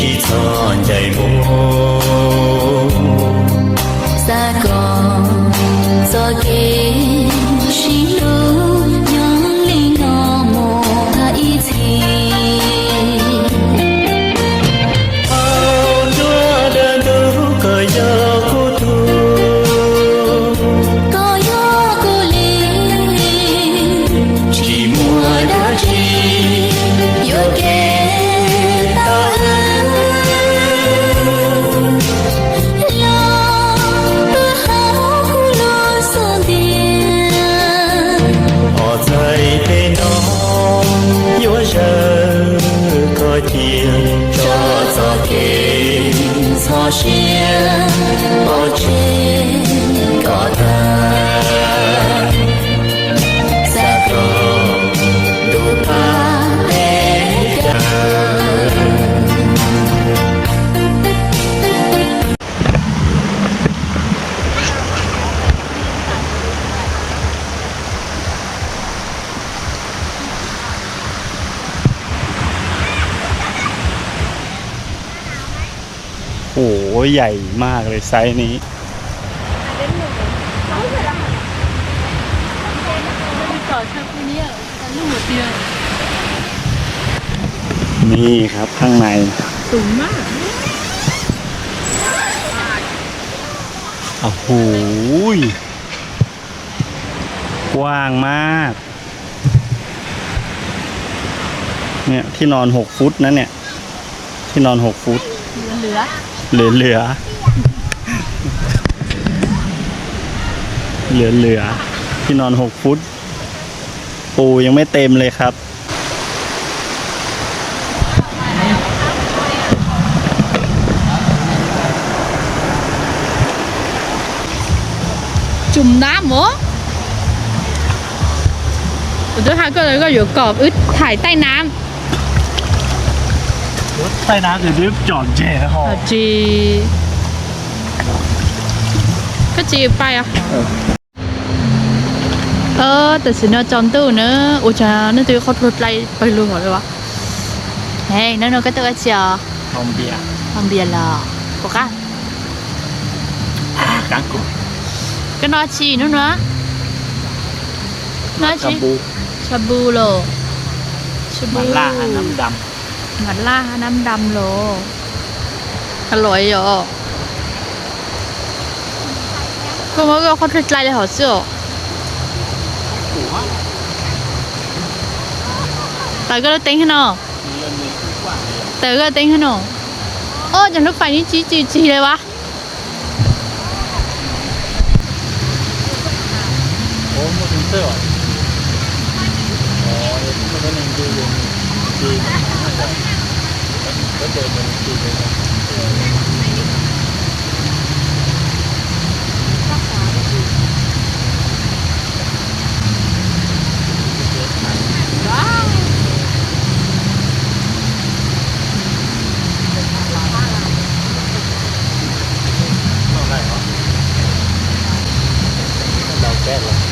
ที่ซ่ 心，我情，我的。 ยใหญ่มากเลยไซส์นี้ นี่ครับข้างใน สูงมากโอ้โหยกว้างมาก เนี่ยที่นอนหกฟุตนะเนี่ย ที่นอนหกฟุต เหลือ เหลือเหลือ เหลือเหลือที่นอนหกฟุต ปูยังไม่เต็มเลยครับ จุ่มน้ำเหรอ我觉得它个人个有กรอบอึดถ่าย ใต้น้ใต้น้ำคือดึบจอดเจนะฮะำ啊จีก็จีไปอะเออแต่สินะจอมตู้เนอะโอ้จ้านั่นตัวเขาทุดไล่ไปลุงเหรอเลยวะเฮ้ยนั่นเราก็ตัวเจียวทอมเบียร์ทำเบียร์ละปกะกังกุก็นอชีนู่นวะนอชาชีบูชาบูโลชาหบูมาล่าน้ำด หมันล่าน้ำดำโล อร่อยเหรอก็มันก็เขาทำลายเลยเหรอเสี่ยวแต่ก็เต็งให้หนอแต่ก็เต็งให้หนอโอ้จังรถไฟนี่จีจีจีเลยวะโอ้มาถึงเสื้ออ๋อเดี๋ยวมันก็นั่งดูเลย ดีก็เดินมันดีเลยเราแก้เลยเ